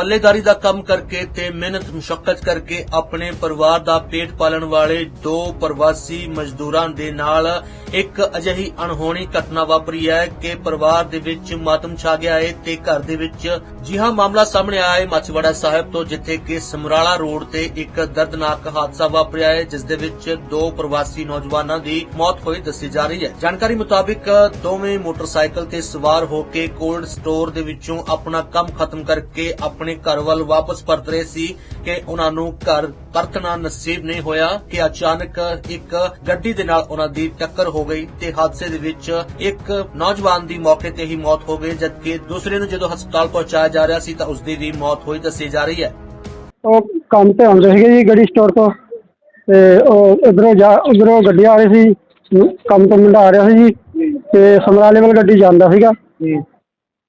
ਪੱਲੇਦਾਰੀ ਦਾ ਕੰਮ ਕਰਕੇ ਤੇ ਮਿਹਨਤ ਮੁਸ਼ਕਲ ਕਰਕੇ ਆਪਣੇ ਪਰਿਵਾਰ ਦਾ ਪੇਟ ਪਾਲਣ ਵਾਲੇ ਦੋ ਪ੍ਰਵਾਸੀ ਮਜ਼ਦੂਰਾਂ ਦੇ ਨਾਲ ਇੱਕ ਅਜਿਹੀ ਅਣਹੋਣੀ ਘਟਨਾ ਵਾਪਰੀ ਹੈ ਕਿ ਪਰਿਵਾਰ ਦੇ ਵਿੱਚ ਮਾਤਮ ਛਾ ਗਿਆ ਹੈ ਤੇ ਘਰ ਦੇ ਵਿੱਚ ਜੀ ਹਾਂ ਮਾਮਲਾ ਸਾਹਮਣੇ ਆਇਆ ਹੈ। ਮੱਛਵੜਾ ਸਾਹਿਬ ਤੋਂ ਜਿੱਥੇ ਕਿ ਸਮਰਾਲਾ ਰੋਡ ਤੇ ਇੱਕ ਦਰਦਨਾਕ ਹਾਦਸਾ ਵਾਪਰਿਆ ਹੈ, ਜਿਸ ਦੇ ਵਿੱਚ ਦੋ ਪ੍ਰਵਾਸੀ ਨੌਜਵਾਨਾਂ ਦੀ ਮੌਤ ਹੋਈ ਦੱਸੀ ਜਾ ਰਹੀ ਹੈ। ਜਾਣਕਾਰੀ ਮੁਤਾਬਿਕ ਦੋਵੇਂ ਮੋਟਰਸਾਈਕਲ ਤੇ ਸਵਾਰ ਹੋ ਕੇ ਕੋਲਡ ਸਟੋਰ ਦੇ ਵਿੱਚੋਂ ਆਪਣਾ ਕੰਮ ਖਤਮ ਕਰਕੇ ਆਪਣੇ ਘਰ ਵੱਲ ਵਾਪਸ ਪਰਤ ਰਹੇ ਸੀ ਕਿ ਉਹਨਾਂ ਨੂੰ ਘਰ ਪਰਤਣਾ ਨਸੀਬ ਨਹੀਂ ਹੋਇਆ ਕਿ ਅਚਾਨਕ ਇੱਕ ਗੱਡੀ ਦੇ ਨਾਲ ਉਹਨਾਂ ਦੀ ਟੱਕਰ ਹੋ ਗਈ ਤੇ ਹਾਦਸੇ ਦੇ ਵਿੱਚ ਇੱਕ ਨੌਜਵਾਨ ਦੀ ਮੌਕੇ ਤੇ ਹੀ ਮੌਤ ਹੋ ਗਈ ਜਦਕਿ ਦੂਸਰੇ ਨੂੰ ਜਦੋਂ ਹਸਪਤਾਲ ਪਹੁੰਚਾਇਆ ਜਾ ਰਿਹਾ ਸੀ ਤਾਂ ਉਸ ਦੀ ਵੀ ਮੌਤ ਹੋਈ ਦੱਸੀ ਜਾ ਰਹੀ ਹੈ। ਉਹ ਕੰਮ ਤੇ ਆਉਂਦੇ ਸੀਗੇ ਜੀ ਗੱਡੀ ਸਟੋਰ ਤੋਂ ਤੇ ਉਹ ਉਧਰੋਂ ਜਾ ਉਧਰੋਂ ਗੱਡੀ ਆ ਰਹੀ ਸੀ ਕੰਮ ਤੋਂ ਮੁੰਡਾ ਆ ਰਿਹਾ ਸੀ ਜੀ ਤੇ ਸਮਰਾਲੇ ਵੱਲ ਗੱਡੀ ਜਾਂਦਾ ਸੀਗਾ।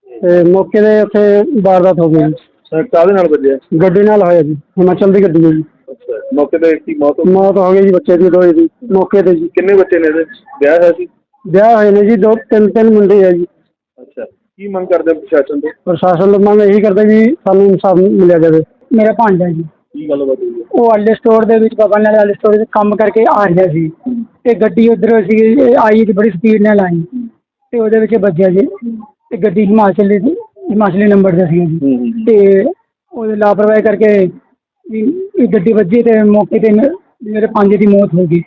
ਤੇ ਮੌਕੇ ਦੇ ਉੱਥੇ ਵਾਰਦਾਤ ਹੋ ਗਈ ਕਾਹਦੇ ਨਾਲ ਵੱਜਿਆ? ਗੱਡੀ ਨਾਲ ਹੋਇਆ ਜੀ ਹਿਮਾਚਲ ਦੀ ਗੱਡੀ ਹੈ ਜੀ। ਅੱਛਾ ਮੌਕੇ ਤੇ ਕੀ ਮੌਤ ਹੋ ਗਈ? ਮੌਤ ਹੋ ਗਈ ਜੀ ਬੱਚੇ ਦੀ ਦੋਏ ਦੀ ਮੌਕੇ ਤੇ ਜੀ। ਕਿੰਨੇ ਬੱਚੇ ਨੇ ਇਹਦੇ ਵਿਆਹ ਹੋਇਆ ਸੀ? ਵਿਆਹ ਹੋਏ ਨੇ ਜੀ ਦੋ ਤਿੰਨ ਤਿੰਨ ਮੁੰਡੇ ਆ ਜੀ। ਅੱਛਾ ਕੀ ਮੰਗ ਕਰਦੇ ਹੋ ਪ੍ਰਸ਼ਾਸਨ ਤੋਂ? ਪ੍ਰਸ਼ਾਸਨ ਤੋਂ ਮੰਗ ਇਹੀ ਕਰਦਾ ਵੀ ਸਾਨੂੰ ਇਨਸਾਫ ਮਿਲਿਆ ਜਾਵੇ। ਮੇਰਾ ਭਾਂਜਾ ਜੀ। ਕੀ ਗੱਲ ਹੋਈ ਹੈ? ਉਹ ਆਲੇ ਸਟੋਰ ਦੇ ਵਿੱਚ ਬਗਲ ਨਾਲ ਆਲੇ ਸਟੋਰ ਦੇ ਕੰਮ ਕਰਕੇ ਆ ਰਿਹਾ ਸੀ। ਤੇ ਗੱਡੀ ਉਧਰ ਸੀ ਆਈ ਤੇ ਬੜੀ ਸਪੀਡ ਨਾਲ ਆਈ। ਤੇ ਉਹਦੇ ਵਿੱਚ ਵੱਜਿਆ ਜੀ। ਤੇ ਗੱਡੀ ਹਿਮਾਚਲ ਦੀ ਹਿਮਾਚਲੀ ਨੰਬਰ ਦਾ ਸੀ ਜੀ। ਤੇ ਉਹਦੇ ਲਾਪਰਵਾਹੀ ਕਰਕੇ ਵੀ ਇਹ ਗੱਡੀ ਵੱਜੀ ਤੇ ਮੌਕੇ ਤੇ ਮੇ- ਮੇਰੇ ਪੰਜ ਦੀ ਮੌਤ ਹੋ ਗਈ।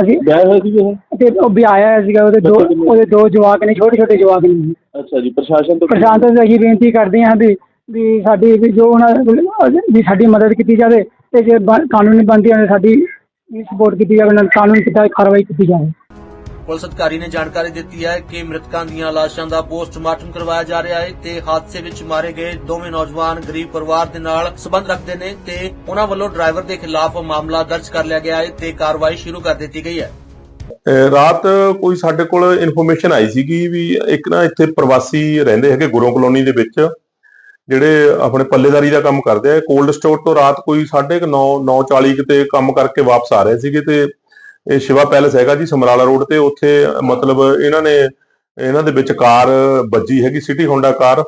ਅਸੀਂ ਵਿਆਹ ਹੋਇਆ ਸੀ ਉਹ ਤੇ ਉਹ ਵੀ ਆਇਆ ਸੀਗਾ ਉਹਦੇ ਦੋ? ਉਹਦੇ ਦੋ ਜਵਾਕ ਨੇ ਛੋਟੇ ਛੋਟੇ ਜਵਾਕ ਨੇ ਜੀ। ਅੱਛਾ ਜੀ ਪ੍ਰਸ਼ਾਸਨ ਤੋਂ ਪ੍ਰਸ਼ਾਂਤ ਤੋਂ ਅਸੀਂ ਬੇਨਤੀ ਕਰਦੇ ਹਾਂ ਵੀ ਵੀ ਸਾਡੀ ਵੀ ਜੋ ਉਹਨਾਂ ਵੀ ਸਾਡੀ ਮਦਦ ਕੀਤੀ ਜਾਵੇ ਤੇ ਜੇ ਕਾਨੂੰਨੀ ਬੰਦੀ ਉਹਨਾਂ ਸਾਡੀ ਸਪੋਰਟ ਕੀਤੀ ਜਾਵੇ ਉਹਨਾਂ ਨੂੰ ਕਾਨੂੰਨ ਕਿਤਾ ਕਾਰਵਾਈ ਕੀਤੀ ਜਾਵੇ। ਪੁਲਿਸ ਅਧਿਕਾਰੀ ਨੇ ਜਾਣਕਾਰੀ ਦਿੱਤੀ ਹੈ ਕਿ ਮ੍ਰਿਤਕਾਂ ਦੀਆਂ ਲਾਸ਼ਾਂ ਦਾ ਪੋਸਟਮਾਰਟਮ ਕਰਵਾਇਆ ਜਾ ਰਿਹਾ ਹੈ ਤੇ ਹਾਦਸੇ ਵਿੱਚ ਮਾਰੇ ਗਏ ਦੋਵੇਂ ਨੌਜਵਾਨ ਗਰੀਬ ਪਰਿਵਾਰ ਦੇ ਨਾਲ ਸੰਬੰਧ ਰੱਖਦੇ ਨੇ ਤੇ ਉਹਨਾਂ ਵੱਲੋਂ ਡਰਾਈਵਰ ਦੇ ਖਿਲਾਫ ਮਾਮਲਾ ਦਰਜ ਕਰ ਲਿਆ ਗਿਆ ਹੈ ਤੇ ਕਾਰਵਾਈ ਸ਼ੁਰੂ ਕਰ ਦਿੱਤੀ ਗਈ ਹੈ। ਰਾਤ ਕੋਈ ਸਾਡੇ ਕੋਲ ਇਨਫੋਰਮੇਸ਼ਨ ਆਈ ਸੀਗੀ ਵੀ ਇੱਕ ਨਾ ਇੱਥੇ ਪ੍ਰਵਾਸੀ ਰਹਿੰਦੇ ਹੈਗੇ ਗੁਰੂ ਕਲੋਨੀ ਦੇ ਵਿੱਚ, ਜਿਹੜੇ ਆਪਣੇ ਪੱਲੇਦਾਰੀ ਦਾ ਕੰਮ ਕਰਦੇ ਆ। ਕੋਲਡ ਸਟੋਰ ਤੋਂ ਰਾਤ ਕੋਈ 9:30 9:40 ਕਿਤੇ ਕੰਮ ਕਰਕੇ ਵਾਪਸ ਆ ਰਹੇ ਸੀਗੇ ਤੇ ਇਹ ਸ਼ਿਵਾ ਪੈਲਸ ਹੈਗਾ ਜੀ, ਸਮਰਾਲਾ ਰੋਡ ਤੇ, ਉੱਥੇ ਮਤਲਬ ਇਹਨਾਂ ਨੇ, ਇਹਨਾਂ ਦੇ ਵਿੱਚ ਕਾਰ ਵੱਜੀ ਹੈਗੀ, ਸਿਟੀ ਹੋਂਡਾ ਕਾਰ।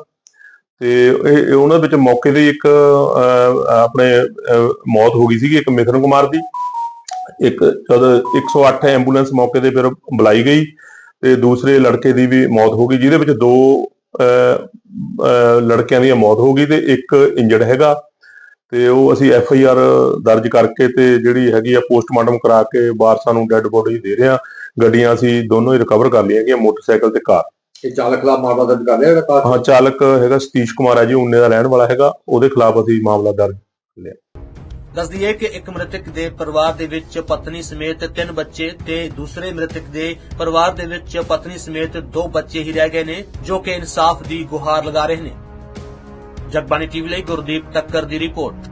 ਤੇ ਇਹ ਉਹਨਾਂ ਦੇ ਵਿੱਚ ਮੌਕੇ ਤੇ ਇੱਕ ਆਪਣੇ ਮੌਤ ਹੋ ਗਈ ਸੀਗੀ, ਇੱਕ ਮਿਥਨ ਕੁਮਾਰ ਦੀ। ਇੱਕ ਜਦ 108 ਐਂਬੂਲੈਂਸ ਮੌਕੇ ਤੇ ਫਿਰ ਬੁਲਾਈ ਗਈ, ਤੇ ਦੂਸਰੇ ਲੜਕੇ ਦੀ ਵੀ ਮੌਤ ਹੋ ਗਈ, ਜਿਹਦੇ ਵਿੱਚ ਦੋ ਲੜਕਿਆਂ ਦੀ ਮੌਤ ਹੋ ਗਈ ਤੇ ਇੱਕ ਇੰਜਰਡ ਹੈਗਾ। ਤੇ ਉਹ ਅਸੀਂ ਐਫ ਆਈ ਆਰ ਦਰਜ ਕਰਕੇ ਤੇ ਜਿਹੜੀ ਹੈਗੀ ਆ ਪੋਸਟਮਾਰਟਮ ਕਰਾ ਕੇ ਵਾਰਸਾਂ ਨੂੰ ਡੈੱਡ ਬੋਡੀ ਦੇ ਰਹੇ ਆ ਗੱਡੀਆਂ ਅਸੀਂ ਦੋਨੋਂ ਹੀ ਰਿਕਵਰ ਕਰ ਲਈਆਂ ਹੈਗੀਆਂ ਮੋਟਰਸਾਈਕਲ ਤੇ ਕਾਰ। ਇਹ ਚਾਲਕ ਖਿਲਾਫ ਮਾਮਲਾ ਦਰਜ ਕਰ ਲਿਆ ਜਿਹੜਾ ਕਾਰ ਹਾਂ ਚਾਲਕ ਹੈਗਾ ਸਤੀਸ਼ ਕੁਮਾਰ ਹੈ ਜੀ ਉਨੇ ਦਾ ਰਹਿਣ ਵਾਲਾ ਹੈਗਾ। ਉਹਦੇ ਖਿਲਾਫ ਅਸੀਂ ਮਾਮਲਾ ਦਰਜ ਦੱਸ ਦਈਏ ਕਿ ਇੱਕ ਮ੍ਰਿਤਕ ਦੇ ਪਰਿਵਾਰ ਦੇ ਵਿੱਚ ਪਤਨੀ ਸਮੇਤ ਤਿੰਨ ਬੱਚੇ ਤੇ ਦੂਸਰੇ ਮ੍ਰਿਤਕ ਦੇ ਪਰਿਵਾਰ ਦੇ ਵਿੱਚ ਪਤਨੀ ਸਮੇਤ ਦੋ ਬੱਚੇ ਹੀ ਰਹਿ ਗਏ ਨੇ ਜੋ ਕਿ ਇਨਸਾਫ ਦੀ ਗੁਹਾਰ ਲਗਾ ਰਹੇ ਨੇ। ਜਗਬਾਣੀ ਟੀਵੀ ਲਈ ਗੁਰਦੀਪ ਟੱਕਰ ਦੀ ਰਿਪੋਰਟ।